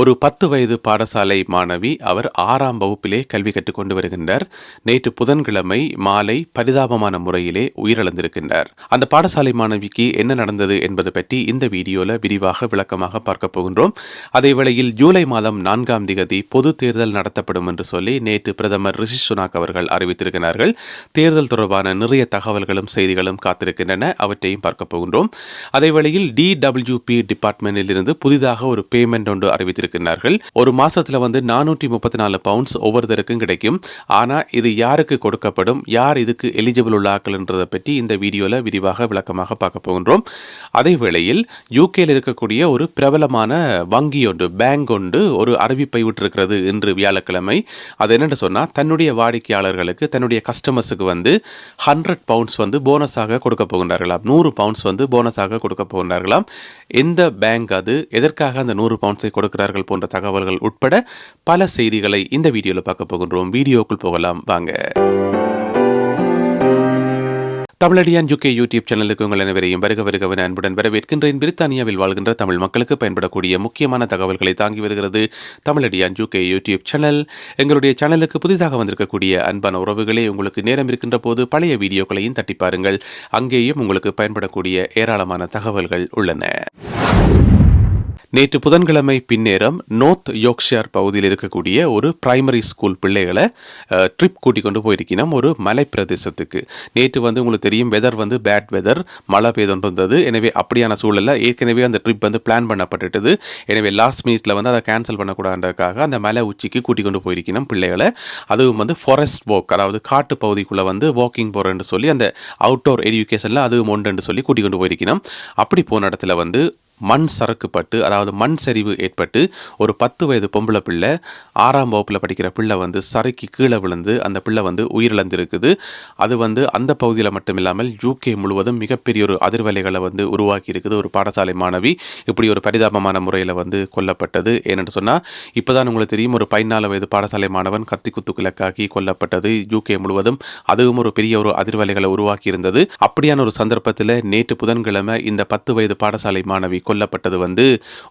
ஒரு பத்து வயது பாடசாலை மாணவி அவர் ஆறாம் வகுப்பிலே கல்வி கற்றுக்கொண்டு வருகின்றார். நேற்று புதன்கிழமை மாலை பரிதாபமான முறையிலே உயிரிழந்திருக்கின்றார். அந்த பாடசாலை மாணவிக்கு என்ன நடந்தது என்பது பற்றி இந்த வீடியோல விரிவாக விளக்கமாக பார்க்க போகின்றோம். அதேவேளையில் ஜூலை மாதம் நான்காம் திகதி பொது தேர்தல் நடத்தப்படும் என்று சொல்லி நேற்று பிரதமர் ரிஷி சுனாக் அவர்கள் அறிவித்திருக்கிறார்கள். தேர்தல் தொடர்பான நிறைய தகவல்களும் செய்திகளும் காத்திருக்கின்றன. அவற்றையும் பார்க்க போகின்றோம். அதே வேளையில் டிடபிள்யூபி டிபார்ட்மெண்டில் இருந்து புதிதாக ஒரு பேமெண்ட் ஒன்று இருக்கின்றார்கள் ஒரு மாசத்துல வந்து நானூற்றி முப்பத்தி நாலு பவுண்ட்ஸ் ஒவ்வொருத்தருக்கும் கிடைக்கும். ஆனா இது யாருக்கு கொடுக்கப்படும்? யார் இதுக்கு எலிஜிபிள் உள்ளாக்கள்ன்றதை பற்றி இந்த வீடியோல விரிவாக விளக்கமாக பார்க்க போகின்றோம். அதே வேளையில் யூகேல இருக்கக்கூடிய ஒரு பிரபலமான வங்கி ஒன்று பேங்க் ஒன்று ஒரு அறிவிப்பை விட்டிருக்கிறது இன்று வியாழக்கிழமை. அது என்னென்னு சொன்னால் தன்னுடைய வாடிக்கையாளர்களுக்கு தன்னுடைய கஸ்டமர்ஸுக்கு வந்து ஹண்ட்ரட் பவுண்ட்ஸ் வந்து போனஸாக கொடுக்க போகின்றார்களாம். நூறு பவுண்ட்ஸ் வந்து போனஸாக கொடுக்க போகின்றார்களாம். எந்த பேங்க் அது? எதற்காக அந்த நூறு பவுண்ட்ஸை கொடுக்கிறார்கள்? போன்ற தகவல்கள் உட்பட பல செய்திகளை இந்த வீடியோவில் பார்க்க போகின்றோம். வீடியோக்குள் போகலாம் வாங்க. தமிழடியான் யூகே யூடியூப் சேனலுக்கு உங்கள் அனைவரையும் வருக வருகவன அன்புடன் வரவேற்கின்றேன். பிரித்தானியாவில் வாழ்கின்ற தமிழ் மக்களுக்கு பயன்படக்கூடிய முக்கியமான தகவல்களை தாங்கி வருகிறது தமிழடியான் யூகே யூடியூப் சேனல். எங்களுடைய சேனலுக்கு புதிதாக வந்திருக்கக்கூடிய அன்பான உறவுகளே உங்களுக்கு நேரம் இருக்கின்ற போது பழைய வீடியோக்களையும் தட்டி பாருங்கள். அங்கேயும் உங்களுக்கு பயன்படக்கூடிய ஏராளமான தகவல்கள் உள்ளன. நேற்று புதன்கிழமை பின்னேரம் நோர்த் யோக்ஷியார் பகுதியில் இருக்கக்கூடிய ஒரு பிரைமரி ஸ்கூல் பிள்ளைகளை ட்ரிப் கூட்டிக் கொண்டு போயிருக்கணும் ஒரு மலை பிரதேசத்துக்கு நேற்று வந்து உங்களுக்கு தெரியும் வெதர் வந்து பேட் வெதர் மழை பெய்து இருந்தது எனவே அப்படியான சூழலில் ஏற்கனவே அந்த ட்ரிப் வந்து பிளான் பண்ணப்பட்டுட்டது. எனவே லாஸ்ட் மினிட்ல வந்து அதை கேன்சல் பண்ணக்கூடாதுன்றதுக்காக அந்த மலை உச்சிக்கு கூட்டிக் கொண்டு போயிருக்கணும் பிள்ளைகளை. அதுவும் வந்து ஃபாரஸ்ட் வாக் அதாவது காட்டு பகுதிக்குள்ளே வந்து வாக்கிங் போகிறேன்னு சொல்லி அந்த அவுட்டோர் எஜுகேஷனில் அதுவும் ஒன்றுன்னு சொல்லி கூட்டிக் கொண்டு போயிருக்கணும் அப்படி போன இடத்துல வந்து மண் சறுக்குப்பட்டு அதாவது மண் சரிவு ஏற்பட்டு ஒரு பத்து வயது பொம்பளை பிள்ளை ஆறாம் வகுப்பில் படிக்கிற பிள்ளை வந்து சறுக்கி கீழே விழுந்து அந்த பிள்ளை வந்து உயிரிழந்திருக்குது. அது வந்து அந்த பகுதியில் மட்டும் இல்லாமல் யூகே முழுவதும் மிகப்பெரிய ஒரு அதிர்வலைகளை வந்து உருவாக்கி இருக்குது ஒரு பாடசாலை மாணவி இப்படி ஒரு பரிதாபமான முறையில் வந்து கொல்லப்பட்டது. ஏனென்று சொன்னால் இப்போ தான் உங்களுக்கு தெரியும் ஒரு பதினாலு வயது பாடசாலை மாணவன் கத்தி குத்து கிழக்காக்கி கொல்லப்பட்டது யூகே முழுவதும். அதுவும் ஒரு பெரிய ஒரு அதிர்வலைகளை உருவாக்கி இருந்தது அப்படியான ஒரு சந்தர்ப்பத்தில் நேற்று புதன்கிழமை இந்த பத்து வயது பாடசாலை மாணவி கொல்லப்பட்டது வந்து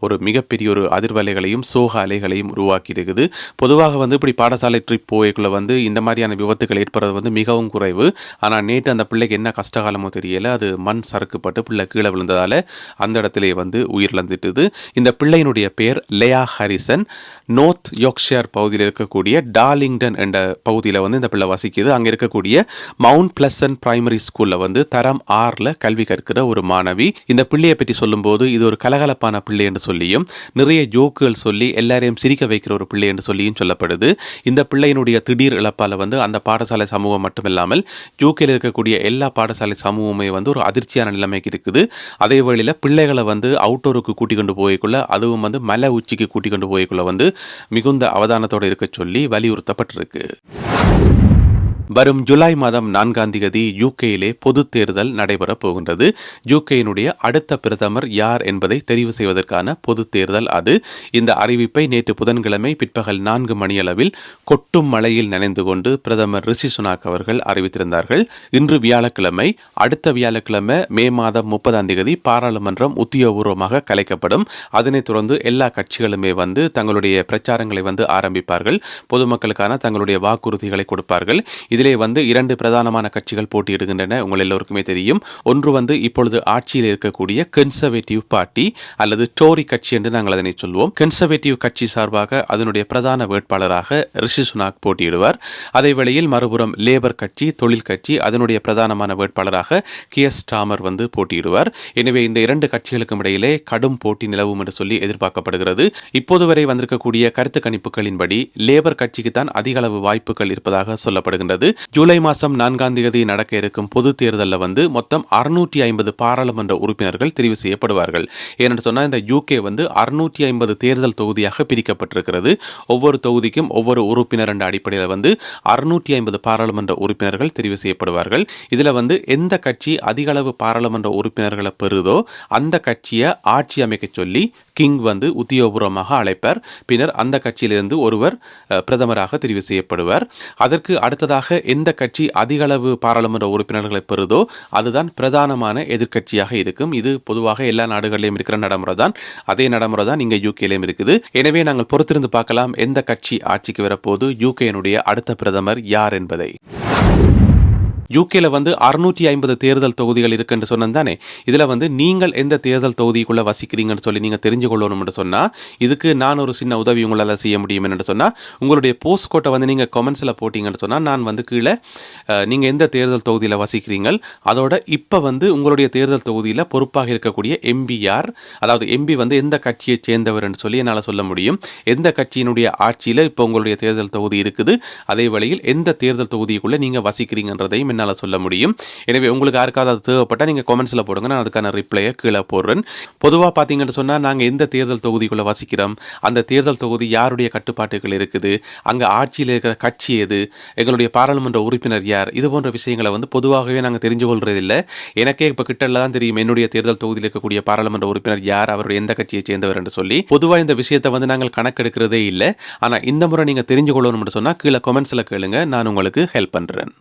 ஒரு மிகப்பெரிய ஒரு அதிர்வலைகளையும் சோக அலைகளையும் உருவாக்கி இருக்குது பொதுவாக வந்து இப்படி பாடசாலை ட்ரிப் போய்க்குள்ள வந்து இந்த மாதிரியான விபத்துகள் ஏற்படுறது வந்து மிகவும் குறைவு. ஆனால் நேற்று அந்த பிள்ளைக்கு என்ன கஷ்டகாலமோ தெரியல. அது மண் சறுக்குப்பட்டு பிள்ளை கீழே விழுந்ததால் அந்த இடத்திலே வந்து உயிரிழந்துட்டுது. இந்த பிள்ளையினுடைய பேர் லேயா ஹாரிசன். நோர்த் யோக்ஷியர் பகுதியில் இருக்கக்கூடிய டார்லிங்டன் என்ற பகுதியில் வந்து இந்த பிள்ளை வசிக்குது. அங்கே இருக்கக்கூடிய மவுண்ட் பிளசன் பிரைமரி ஸ்கூலில் வந்து தரம் ஆறில் கல்வி கற்கிற ஒரு மாணவி. இந்த பிள்ளையை பற்றி சொல்லும்போது இது ஒரு கலகலப்பான பிள்ளை என்று சொல்லியும் நிறைய ஜோக்குகள் சொல்லி எல்லாரையும் சிரிக்க வைக்கிற ஒரு பிள்ளை என்று சொல்லியும் சொல்லப்படுது. இந்த பிள்ளையினுடைய திடீர் இழப்பால் வந்து அந்த பாடசாலை சமூகம் மட்டுமில்லாமல் யூகேல இருக்கக்கூடிய எல்லா பாடசாலை சமூகமே வந்து ஒரு அதிர்ச்சியான நிலைமைக்கு இருக்குது. அதே வழியில் பிள்ளைகளை வந்து அவுட்டோருக்கு கூட்டிக் கொண்டு போய்க்குள்ள அதுவும் வந்து மலை உச்சிக்கு கூட்டிக் கொண்டு போய்க்குள்ள வந்து மிகுந்த அவதானத்தோடு இருக்க சொல்லி வலியுறுத்தப்பட்டிருக்கு. வரும் ஜூலை மாதம் நான்காம் தேதி யூகேயிலே பொது தேர்தல் நடைபெறப் போகின்றது. யூகேயினுடைய அடுத்த பிரதமர் யார் என்பதை தெரிவு செய்வதற்கான பொது தேர்தல் அது. இந்த அறிவிப்பை நேற்று புதன்கிழமை பிற்பகல் நான்கு மணியளவில் கொட்டும் மழையில் நனைந்து கொண்டு பிரதமர் ரிஷி சுனாக் அவர்கள் அறிவித்திருந்தார்கள். இன்று வியாழக்கிழமை அடுத்த வியாழக்கிழமை மே மாதம் முப்பதாம் தேதி பாராளுமன்றம் உத்தியோகபூர்வமாக கலைக்கப்படும். அதனைத் தொடர்ந்து எல்லா கட்சிகளுமே வந்து தங்களுடைய பிரச்சாரங்களை வந்து ஆரம்பிப்பார்கள். பொதுமக்களுக்கான தங்களுடைய வாக்குறுதிகளை கொடுப்பார்கள். இதிலே வந்து இரண்டு பிரதானமான கட்சிகள் போட்டியிடுகின்றன. உங்கள் எல்லோருக்குமே தெரியும். ஒன்று வந்து இப்பொழுது ஆட்சியில் இருக்கக்கூடிய கன்சர்வேட்டிவ் பார்ட்டி அல்லது டோரி கட்சி என்று நாங்கள் அதனை சொல்வோம். கன்சர்வேட்டிவ் கட்சி சார்பாக அதனுடைய பிரதான வேட்பாளராக ரிஷி சுனாக் போட்டியிடுவார். அதே வேளையில் மறுபுறம் லேபர் கட்சி தொழில் கட்சி அதனுடைய பிரதானமான வேட்பாளராக கியஸ் டாமர் வந்து போட்டியிடுவார். எனவே இந்த இரண்டு கட்சிகளுக்கும் இடையிலே கடும் போட்டி நிலவும் என்று சொல்லி எதிர்பார்க்கப்படுகிறது. இப்போது வரை வந்திருக்கக்கூடிய கருத்து கணிப்புகளின்படி லேபர் கட்சிக்கு தான் அதிக அளவு வாய்ப்புகள் இருப்பதாக சொல்லப்படுகின்றது. ஜூலை மாதம் நான்காம் தேதி நடக்க இருக்கும் பொது தேர்தலில் வந்து மொத்தம் அறுநூற்றி ஐம்பது பாராளுமன்ற உறுப்பினர்கள் தெரிவு செய்யப்படுவார்கள். ஏனென்று சொன்னால் இந்த யூகே வந்து அறுநூற்றி ஐம்பது தேர்தல் தொகுதியாக பிரிக்கப்பட்டிருக்கிறது. ஒவ்வொரு தொகுதிக்கும் ஒவ்வொரு உறுப்பினர் என்ற அடிப்படையில் வந்து அறுநூற்றி ஐம்பது பாராளுமன்ற உறுப்பினர்கள் தெரிவு செய்யப்படுவார்கள். இதில் வந்து எந்த கட்சி அதிக அளவு பாராளுமன்ற உறுப்பினர்களை பெறுதோ அந்த கட்சியை ஆட்சி அமைக்க சொல்லி கிங் வந்து உத்தியோகபூர்வமாக அழைப்பார். பின்னர் அந்த கட்சியிலிருந்து ஒருவர் பிரதமராக தெரிவு செய்யப்படுவார். அதற்கு அடுத்ததாக எந்த கட்சி அதிகளவு பாராளுமன்ற உறுப்பினர்களை பெறுதோ அதுதான் பிரதானமான எதிர்க்கட்சியாக இருக்கும். இது பொதுவாக எல்லா நாடுகளிலும் இருக்கிற நடைமுறை தான் அதே நடைமுறை தான் இங்கே யூகேலையும் இருக்குது. எனவே நாங்கள் பொறுத்திருந்து பார்க்கலாம் எந்த கட்சி ஆட்சிக்கு வரப்போது யூகேனுடைய அடுத்த பிரதமர் யார் என்பதை. யூகேல வந்து அறுநூற்றி ஐம்பது தேர்தல் தொகுதிகள் இருக்குன்னு சொன்னேன் தானே இதில் வந்து நீங்கள் எந்த தேர்தல் தொகுதிக்குள்ளே வசிக்கிறீங்கன்னு சொல்லி நீங்கள் தெரிஞ்சு கொள்ளணும்னு சொன்னால் இதுக்கு நான் ஒரு சின்ன உதவி உங்களால் செய்ய முடியும் என்று சொன்னால் உங்களுடைய போஸ்ட் கோட்டை வந்து நீங்கள் கமெண்ட்ஸில் போட்டிங்கன்னு சொன்னால் நான் வந்து கீழே நீங்கள் எந்த தேர்தல் தொகுதியில் வசிக்கிறீங்க அதோட இப்போ வந்து உங்களுடைய தேர்தல் தொகுதியில் பொறுப்பாக இருக்கக்கூடிய எம்பிஆர் அதாவது எம்பி வந்து எந்த கட்சியை சேர்ந்தவர்னு சொல்லி என்னால் சொல்ல முடியும். எந்த கட்சியினுடைய ஆட்சியில் இப்போ உங்களுடைய தேர்தல் தொகுதி இருக்குது அதே வழியில் எந்த தேர்தல் தொகுதிக்குள்ளே நீங்கள் வசிக்கிறீங்கன்றதையும் என்னால் சொல்ல முடியும். எனவே உங்களுக்கு யாருக்காவது அது தேவைப்பட்டால் நீங்கள் கமெண்ட்ஸில் போடுங்க. நான் அதுக்கான ரிப்ளையை கீழே போடுறேன். பொதுவாக பார்த்தீங்கன்னு சொன்னால் நாங்கள் எந்த தேர்தல் தொகுதிக்குள்ளே வசிக்கிறோம்? அந்த தேர்தல் தொகுதி யாருடைய கட்டுப்பாட்டுகள் இருக்குது? அங்கே ஆட்சியில் இருக்கிற கட்சி எது? எங்களுடைய பாராளுமன்ற உறுப்பினர் யார்? இது போன்ற விஷயங்களை வந்து பொதுவாகவே நாங்கள் தெரிஞ்சு கொள்றதில்லை. எனக்கே இப்போ கிட்டல தான் தெரியும் என்னுடைய தேர்தல் தொகுதியில் இருக்கக்கூடிய பாராளுமன்ற உறுப்பினர் யார்? அவருடைய எந்த கட்சியை சேர்ந்தவர் என்று சொல்லி. பொதுவாக இந்த விஷயத்தை வந்து நாங்கள் கணக்கெடுக்கிறதே இல்லை. ஆனால் இந்த முறை நீங்கள் தெரிஞ்சு கொள்ளணும்னு சொன்னால் கீழே கமெண்ட்ஸில் கேளுங்க. நான் உங்களுக்கு ஹெல்ப் பண்ணுறேன்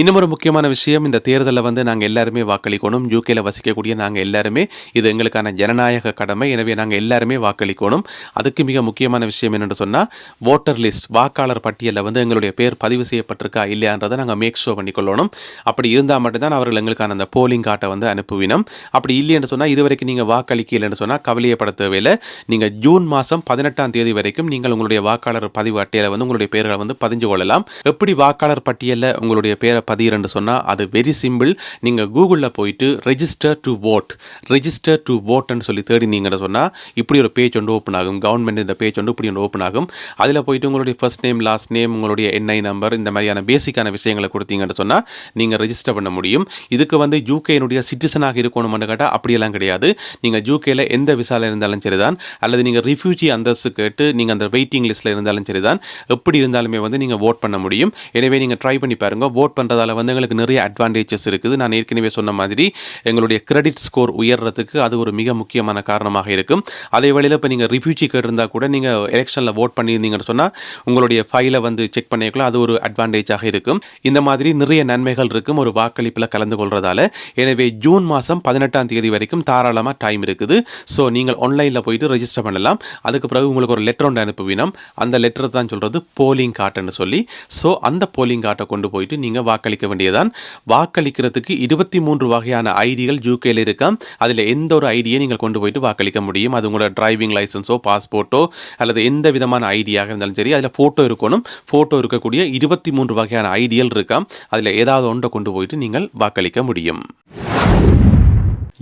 இன்னும் ஒரு முக்கியமான விஷயம் இந்த தேர்தலில் வந்து நாங்கள் எல்லாருமே வாக்களிக்கணும். யூகேல வசிக்கக்கூடிய நாங்கள் எல்லாருமே இது எங்களுக்கான ஜனநாயக கடமை. எனவே நாங்கள் எல்லாருமே வாக்களிக்கணும். அதுக்கு மிக முக்கியமான விஷயம் என்னென்னு சொன்னால் ஓட்டர் லிஸ்ட் வாக்காளர் பட்டியலில் வந்து எங்களுடைய பேர் பதிவு செய்யப்பட்டிருக்கா இல்லையான்றதை நாங்கள் மேக் ஷோ பண்ணிக்கொள்ளணும். அப்படி இருந்தால் மட்டும்தான் அவர்கள் எங்களுக்கான அந்த போலிங் காட்டை வந்து அனுப்புவினோம். அப்படி இல்லைன்னு சொன்னால் இது வரைக்கும் நீங்கள் வாக்களிக்கலைன்னு சொன்னால் கவலையப்பட தேவையில்லை. நீங்கள் ஜூன் மாதம் பதினெட்டாம் தேதி வரைக்கும் நீங்கள் உங்களுடைய வாக்காளர் பதிவு அட்டையில் வந்து உங்களுடைய பேர்களை வந்து பதிஞ்சு கொள்ளலாம். எப்படி வாக்காளர் பட்டியலில் உங்களுடைய பேரை பதிகிறேன்னு சொன்னால் அது வெரி சிம்பிள் நீங்கள் கூகுளில் போயிட்டு register to vote register to voteன்னு சொல்லி தேடினீங்கன்னு சொன்னால் இப்படி ஒரு பேஜ் ஒன்று ஓப்பன் ஆகும். கவர்மெண்ட் இந்த பேஜ் ஒன்று இப்படி ஒன்று ஓப்பன் ஆகும். அதில் போயிட்டு உங்களுடைய ஃபர்ஸ்ட் நேம் லாஸ்ட் நேம் உங்களுடைய என்ஐ நம்பர் இந்த மாதிரியான பேசிக்கான விஷயங்களை கொடுத்தீங்கன்னு சொன்னால் நீங்கள் ரெஜிஸ்டர் பண்ண முடியும். இதுக்கு வந்து யூகேனுடைய சிட்டிசனாக இருக்கணும்னு கேட்டால் அப்படியெல்லாம் கிடையாது. நீங்கள் யூகேயில் எந்த விசால இருந்தாலும் சரிதான். அல்லது நீங்கள் ரிஃப்யூஜி அந்தஸ்து கேட்டு நீங்கள் அந்த வெயிட்டிங் லிஸ்ட்டில் இருந்தாலும் சரிதான். எப்படி இருந்தாலுமே வந்து நீங்கள் ஓட் பண்ண முடியும். எனவே நீங்கள் ட்ரை பண்ணி பாருங்கள் vote பண்ணுறதால வந்து எங்களுக்கு நிறைய அட்வான்டேஜஸ் இருக்குது. நான் ஏற்கனவே சொன்ன மாதிரி எங்களுடைய கிரெடிட் ஸ்கோர் உயர்றதுக்கு அது ஒரு மிக முக்கியமான காரணமாக இருக்கும். அதே வேளையில் இப்போ நீங்கள் ரிஃப்யூஜி இருந்தால் கூட நீங்கள் எலெக்ஷனில் ஓட் பண்ணியிருந்தீங்கன்னு சொன்னால் உங்களுடைய ஃபைலை வந்து செக் பண்ணிக்கலாம் அது ஒரு அட்வான்டேஜாக இருக்கும். இந்த மாதிரி நிறைய நன்மைகள் இருக்கும். ஒரு வாக்களிப்பில் கலந்து கொள்றதால. எனவே ஜூன் மாதம் பதினெட்டாம் தேதி வரைக்கும் தாராளமாக டைம் இருக்குது. ஸோ நீங்கள் ஆன்லைனில் போயிட்டு ரெஜிஸ்டர் பண்ணலாம். அதுக்கு பிறகு உங்களுக்கு ஒரு லெட்டர் ஒன்று அனுப்புவினோம். அந்த லெட்டர் தான் சொல்கிறது போலிங் கார்டுன்னு சொல்லி. ஸோ அந்த போலிங் கார்டை கொண்டு போயிட்டு நீங்கள் வாக்களிக்க வேண்டியதான் வாக்களிக்கிறதுக்கு இருபத்தி மூன்று வகையான ஐடிகள் யூகேல இருக்கா? அதில் எந்த ஒரு ஐடியை நீங்கள் கொண்டு போயிட்டு வாக்களிக்க முடியும்? அது உங்களோட டிரைவிங் லைசன்ஸோ பாஸ்போர்ட்டோ அல்லது எந்த விதமான ஐடியாக இருந்தாலும் சரி அதில் ஃபோட்டோ இருக்கணும். ஃபோட்டோ இருக்கக்கூடிய இருபத்தி மூன்று வகையான ஐடியல் இருக்கா? அதில் ஏதாவது ஒன்றை கொண்டு போயிட்டு நீங்கள் வாக்களிக்க முடியும்.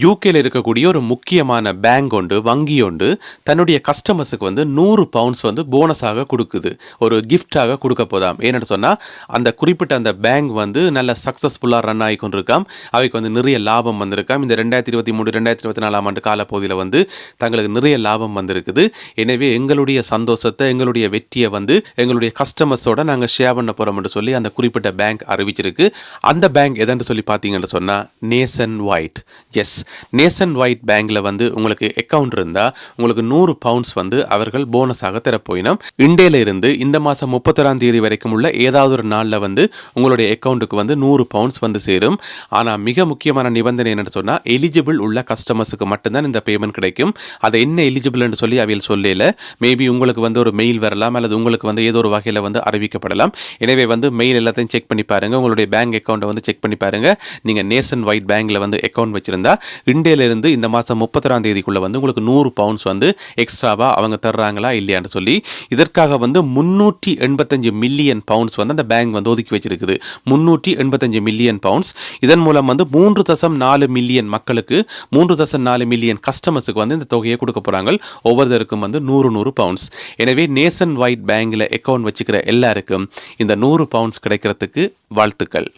யூகேல இருக்கக்கூடிய ஒரு முக்கியமான பேங்க் ஒன்று வங்கி ஒன்று தன்னுடைய கஸ்டமர்ஸுக்கு வந்து நூறு பவுண்ட்ஸ் வந்து போனஸாக கொடுக்குது. ஒரு கிஃப்டாக கொடுக்க போதாம். ஏன்னு சொன்னால் அந்த குறிப்பிட்ட அந்த பேங்க் வந்து நல்ல சக்ஸஸ்ஃபுல்லாக ரன் ஆகி கொண்டிருக்காம். அவைக்கு வந்து நிறைய லாபம் வந்திருக்காம். இந்த ரெண்டாயிரத்தி இருபத்தி மூணு ரெண்டாயிரத்தி இருபத்தி நாலாம் ஆண்டு காலப்பகுதியில் வந்து தங்களுக்கு நிறைய லாபம் வந்திருக்குது. எனவே எங்களுடைய சந்தோஷத்தை எங்களுடைய வெற்றியை வந்து எங்களுடைய கஸ்டமர்ஸோட நாங்கள் ஷேர் பண்ண போகிறோம்னு சொல்லி அந்த குறிப்பிட்ட பேங்க் அறிவிச்சிருக்கு. அந்த பேங்க் எதென்று சொல்லி பார்த்தீங்கன்னு சொன்னால் nation wide yes nation wide பேங்க்ல வந்து உங்களுக்கு அக்கவுண்ட் இருந்தால் உங்களுக்கு நூறு பவுண்ட்ஸ் வந்து அவர்கள் போனஸாக தரப்போயினோம் இண்டேல இருந்து இந்த மாதம் முப்பத்தொராம் தேதி வரைக்கும் உள்ள ஏதாவது ஒரு நாளில் வந்து உங்களுடைய அக்கௌண்ட்டுக்கு வந்து நூறு பவுண்ட்ஸ் வந்து சேரும். ஆனால் மிக முக்கியமான நிபந்தனை என்னென்னு சொன்னால் எலிஜிபிள் உள்ள கஸ்டமர்ஸுக்கு மட்டும்தான் இந்த பேமெண்ட் கிடைக்கும். அதை என்ன எலிஜிபிள்னு சொல்லி அவையில் சொல்லல. மேபி உங்களுக்கு வந்து ஒரு மெயில் வரலாம் அல்லது உங்களுக்கு வந்து ஏதோ ஒரு வகையில் வந்து அறிவிக்கப்படலாம். எனவே வந்து மெயில் எல்லாத்தையும் செக் பண்ணி பாருங்கள் உங்களுடைய பேங்க் அக்கௌண்ட்டை வந்து செக் பண்ணி பாருங்கள் நீங்கள் நேசன் ஒயிட் பேங்க்கில் வந்து அக்கௌண்ட் வச்சுருந்தா இண்டியிலிருந்து இந்த மாதம் முப்பத்தொராம் தேதிக்குள்ளே வந்து உங்களுக்கு நூறு பவுண்ட்ஸ் வந்து எக்ஸ்ட்ராவாக அவங்க தர்றாங்களா இல்லையான்னு சொல்லி இதற்காக வந்து முந்நூற்றி எண்பத்தஞ்சு மில்லியன் பவுண்ட்ஸ் வந்து அந்த பேங்க் வந்து ஒதுக்கி வச்சிருக்குது. முன்னூற்றி எண்பத்தஞ்சு மில்லியன் பவுண்ட்ஸ் இதன் மூலம் வந்து மூன்று தசம் நாலு மில்லியன் மக்களுக்கு மூன்று தசம் நாலு மில்லியன் கஸ்டமர்ஸுக்கு வந்து இந்த தொகையை கொடுக்க போகிறாங்க ஒவ்வொருத்தருக்கும் வந்து நூறு நூறு பவுண்ட்ஸ் எனவே நேஷன் ஒயிட் பேங்கில் அக்கௌண்ட் வச்சுக்கிற எல்லாருக்கும் இந்த நூறு பவுண்ட்ஸ் கிடைக்கிறதுக்கு வாழ்த்துக்கள்.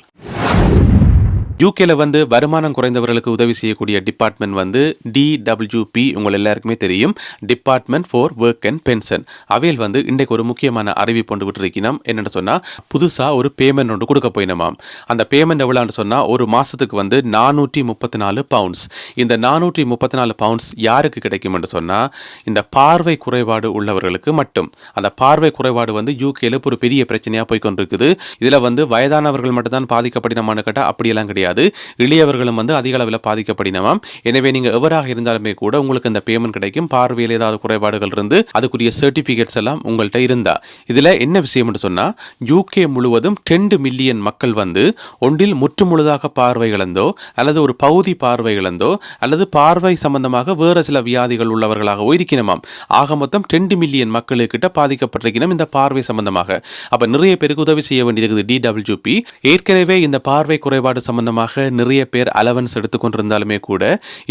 யூகேல வந்து வருமானம் குறைந்தவர்களுக்கு உதவி செய்யக்கூடிய டிபார்ட்மெண்ட் வந்து டிடபிள்யூபி உங்கள் எல்லாருக்குமே தெரியும். Department for work and pension அவையில் வந்து இன்றைக்கு ஒரு முக்கியமான அறிவிப்பு ஒன்று விட்டுருக்கணும் என்னென்னு சொன்னால் புதுசாக ஒரு பேமெண்ட் ஒன்று கொடுக்க போயினமாம். அந்த பேமெண்ட் எவ்வளோன்னு சொன்னால் ஒரு மாதத்துக்கு வந்து நானூற்றி முப்பத்தி நாலு பவுண்ட்ஸ் இந்த நானூற்றி முப்பத்தி நாலு பவுண்ட்ஸ் யாருக்கு கிடைக்கும் என்று சொன்னால் இந்த பார்வை குறைபாடு உள்ளவர்களுக்கு மட்டும். அந்த பார்வை குறைபாடு வந்து யூகேல ஒரு பெரிய பிரச்சனையாக போய்கொண்டிருக்குது இதில் வந்து வயதானவர்கள் மட்டும்தான் பாதிக்கப்படினமான்னு கேட்டால் அப்படியெல்லாம் கிடையாது. இளையவர்களும் வந்து அதிக அளவில் பாதிக்கப்படினவாம். எனவே நீங்கள் எவராக இருந்தாலுமே கூட உங்களுக்கு அந்த பேமெண்ட் கிடைக்கும். பார்வையில் ஏதாவது குறைபாடுகள் இருந்து அதுக்குரிய சர்டிஃபிகேட்ஸ் எல்லாம் உங்கள்கிட்ட இருந்தா. இதில் என்ன விஷயம்னு சொன்னால் யூகே முழுவதும் ரெண்டு மில்லியன் மக்கள் வந்து ஒன்றில் முற்றுமுழுதாக பார்வை இழந்தோ அல்லது ஒரு பகுதி பார்வை இழந்தோ அல்லது பார்வை சம்பந்தமாக வேறு சில வியாதிகள் உள்ளவர்களாகவோ இருக்கணுமாம் ஆக மொத்தம் ரெண்டு மில்லியன் மக்களுக்கிட்ட பாதிக்கப்பட்டிருக்கணும் இந்த பார்வை சம்பந்தமாக. அப்போ நிறைய பேருக்கு உதவி செய்ய வேண்டியிருக்குது டிடபிள்யூபி ஏற்கனவே இந்த பார்வை குறைபாடு சம்பந்தமாக நிறைய பேர் அலவன்ஸ் எடுத்துக்கொண்டிருந்தாலுமே கூட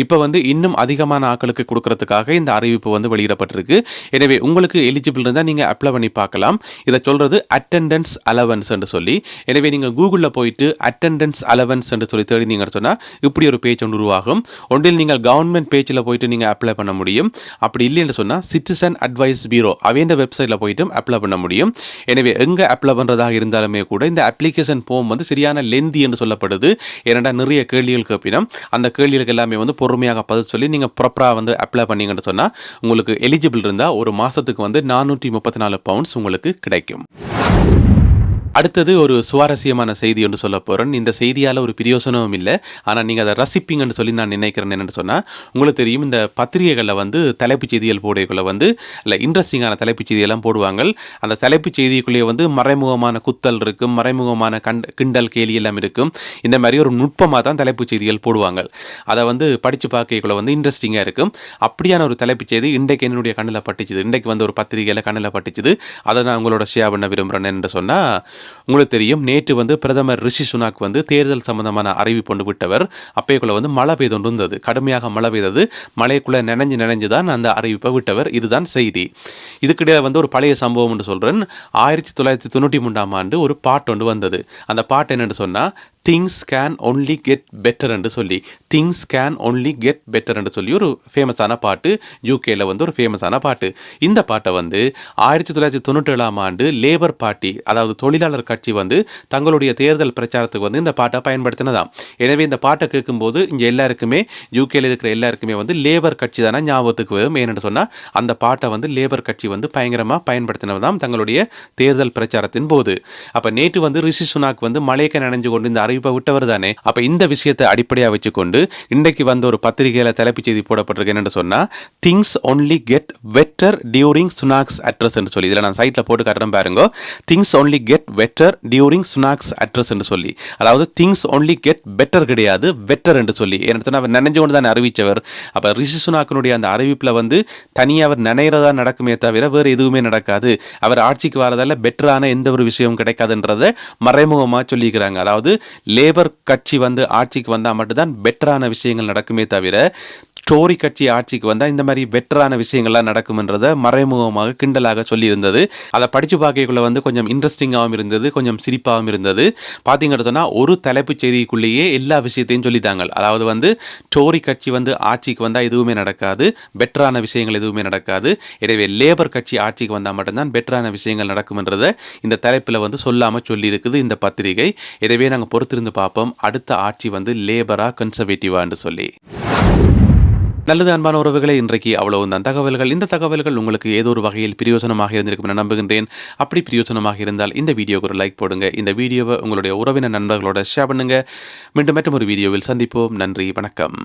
இப்போ வந்து இன்னும் அதிகமான ஆட்களுக்கு கொடுக்கறதுக்காக இந்த அறிவிப்பு வந்து வெளியிடப்பட்டிருக்கு. எனவே உங்களுக்கு எலிஜிபிள் இருந்தால் நீங்கள் அப்ளை பண்ணி பார்க்கலாம். இதை சொல்கிறது அட்டெண்டன்ஸ் அலவன்ஸ் என்று சொல்லி. எனவே நீங்கள் கூகுளில் போயிட்டு அட்டெண்டன்ஸ் அலவன்ஸ் என்று சொல்லி தேடினீங்கன்னு சொன்னால் இப்படி ஒரு பேஜ் ஒன்று உருவாகும். ஒன்றில் நீங்கள் கவர்மெண்ட் பேஜில் போயிட்டு நீங்கள் அப்ளை பண்ண முடியும். அப்படி இல்லைன்னு சொன்னால் சிட்டிசன் அட்வைஸ் பீரோ அவைந்த வெப்சைட்டில் போயிட்டு அப்ளை பண்ண முடியும். எனவே எங்கே அப்ளை பண்ணுறதாக இருந்தாலுமே கூட இந்த அப்ளிகேஷன் ஃபார்ம் வந்து சரியான லெந்தி என்று சொல்லப்படுது. ஏன்னா நிறைய கேள்விகள் கேட்பினோம் அந்த கேள்விகளுக்கு எல்லாமே வந்து பொறுமையாக பதில் சொல்லி நீங்கள் ப்ராப்பராக வந்து அப்ளை பண்ணீங்கன்னு சொன்னால் உங்களுக்கு எலிஜிபிள் இருந்தால் ஒரு மாதத்துக்கு வந்து நானூற்றி முப்பத்தி நாலு பவுண்ட்ஸ் உங்களுக்கு கிடைக்கும். அடுத்தது ஒரு சுவாரஸ்யமான செய்தி ஒன்று சொல்ல போகிறேன் இந்த செய்தியால் ஒரு பிரியோசனமும் இல்லை. ஆனால் நீங்கள் அதை ரசிப்பீங்கன்னு சொல்லி நான் நினைக்கிறேன். என்னென்னு சொன்னால் உங்களுக்கு தெரியும் இந்த பத்திரிகைகளில் வந்து தலைப்புச் செய்திகள் போடைக்குள்ள வந்து இல்லை இன்ட்ரெஸ்டிங்கான தலைப்புச் செய்தியெல்லாம் போடுவாங்க. அந்த தலைப்புச் செய்திக்குள்ளேயே வந்து மறைமுகமான குத்தல் இருக்கும் மறைமுகமான கண் கிண்டல் கேலி எல்லாம் இருக்கும். இந்த மாதிரி ஒரு நுட்பமாக தான் தலைப்புச் செய்திகள் போடுவாங்க. அதை வந்து படித்து பார்க்கக்குள்ள வந்து இன்ட்ரெஸ்டிங்காக இருக்கும். அப்படியான ஒரு தலைப்புச் செய்தி இன்றைக்கு என்னுடைய கண்ணில் பட்டுச்சுது. இன்றைக்கு வந்து ஒரு பத்திரிகையில் கண்ணில் பட்டுச்சுது. அதை நான் உங்களோட ஷேர் பண்ண விரும்புகிறேன் என்று சொன்னால் உங்களுக்கு தெரியும் நேற்று வந்து பிரதமர் ரிஷி சுனாக் வந்து தேர்தல் சம்பந்தமான அறிவிப்பு கொண்டு விட்டவர். அப்பைக்குள்ள வந்து மழை பெய்து கொண்டு இருந்தது. கடுமையாக மழை பெய்தது. மழைக்குள்ள நினைஞ்சு நினைஞ்சு தான் அந்த அறிவிப்பை விட்டவர். இதுதான் செய்தி. இதுக்கிடையே வந்து ஒரு பழைய சம்பவம் என்று சொல்கிறேன் ஆயிரத்தி தொள்ளாயிரத்தி தொண்ணூற்றி மூன்றாம் ஆண்டு ஒரு பாட்டு ஒன்று வந்தது. அந்த பாட்டு என்னென்னு சொன்னால் things can only get better என்று சொல்லி things can only get better என்று சொல்லி ஒரு ஃபேமஸான பாட்டு யூகேல வந்து ஒரு ஃபேமஸான பாட்டு. இந்த பாட்டை வந்து ஆயிரத்தி தொள்ளாயிரத்தி தொண்ணூற்றி ஏழாம் ஆண்டு லேபர் பார்ட்டி அதாவது தொழிலாளர் கட்சி வந்து தங்களுடைய தேர்தல் பிரச்சாரத்துக்கு வந்து இந்த பாட்டை பயன்படுத்தினதாம். எனவே இந்த பாட்டை கேட்கும்போது இங்கே எல்லாருக்குமே யூகேல இருக்கிற எல்லாருக்குமே வந்து லேபர் கட்சி தானே ஞாபகத்துக்கு வரும். ஏன்னு சொன்னால் அந்த பாட்டை வந்து லேபர் கட்சி வந்து பயங்கரமாக பயன்படுத்தினதாம் தங்களுடைய தேர்தல் பிரச்சாரத்தின் போது. அப்போ நேற்று வந்து ரிஷி சுனாக் வந்து மலைக்க நனைஞ்சு கொண்டு இந்த அறிவிப்பை விட்டவர் தானே. அப்போ இந்த விஷயத்தை அடிப்படையாக வச்சுக்கொண்டு இன்றைக்கு வந்த ஒரு பத்திரிகையில் தலைப்புச் செய்தி போடப்பட்டிருக்கு. என்னன்னு சொன்னால் things only get better during Sunak's address என்று சொல்லி. இதில் நான் சைட்டில் போட்டு காட்டுறேன் பாருங்க. Things only get better during Sunak's address என்று சொல்லி. அதாவது திங்ஸ் ஒன்லி கெட் பெட்டர் கிடையாது வெட்டர் என்று சொல்லி. ஏன்னா அவர் நினைஞ்சு கொண்டு தான் அறிவித்தவர் அப்போ ரிஷி சுனாக்கினுடைய அந்த அறிவிப்பில் வந்து தனியாக அவர் நினைகிறதா நடக்குமே தவிர வேறு எதுவுமே நடக்காது. அவர் ஆட்சிக்கு வரதால் பெட்டரான எந்த ஒரு விஷயமும் கிடைக்காதுன்றதை மறைமுகமாக சொல்லியிருக்கிறாங்க அதாவது லேபர் கட்சி வந்து ஆட்சிக்கு வந்தால் மட்டும்தான் பெட்டரான விஷயங்கள் நடக்குமே தவிர ஸ்டோரி கட்சி ஆட்சிக்கு வந்தால் இந்த மாதிரி பெட்டரான விஷயங்கள்லாம் நடக்கும்ன்றதை மறைமுகமாக கிண்டலாக சொல்லியிருந்தது. அதை படித்து பார்க்கக்குள்ளே வந்து கொஞ்சம் இன்ட்ரெஸ்டிங்காகவும் இருந்தது கொஞ்சம் சிரிப்பாகவும் இருந்தது. பார்த்தீங்கன்னு சொன்னால் ஒரு தலைப்புச் செய்திக்குள்ளேயே எல்லா விஷயத்தையும் சொல்லிட்டாங்க. அதாவது வந்து ஸ்டோரி கட்சி வந்து ஆட்சிக்கு வந்தால் எதுவுமே நடக்காது பெட்டரான விஷயங்கள் எதுவுமே நடக்காது. எனவே லேபர் கட்சி ஆட்சிக்கு வந்தால் மட்டும்தான் பெட்டரான விஷயங்கள் நடக்கும்ன்றதை இந்த தலைப்பில் வந்து சொல்லாமல் சொல்லியிருக்குது இந்த பத்திரிகை. எனவே நாங்கள் பொறுத்திருந்து பார்ப்போம் அடுத்த ஆட்சி வந்து லேபரா கன்சர்வேட்டிவான்னு சொல்லி. நல்லது அன்பான உறவுகளை இன்றைக்கு அவ்வளவு தான் தகவல்கள். இந்த தகவல்கள் உங்களுக்கு ஏதோ ஒரு வகையில் பிரயோஜனமாக இருந்திருக்கும் என நம்புகின்றேன். அப்படி பிரயோஜனமாக இருந்தால் இந்த வீடியோக்கு ஒரு லைக் போடுங்க. இந்த வீடியோவை உங்களுடைய உறவினர் நண்பர்களோட ஷேர் பண்ணுங்க. மீண்டும் மற்றும் ஒரு வீடியோவில் சந்திப்போம். நன்றி வணக்கம்.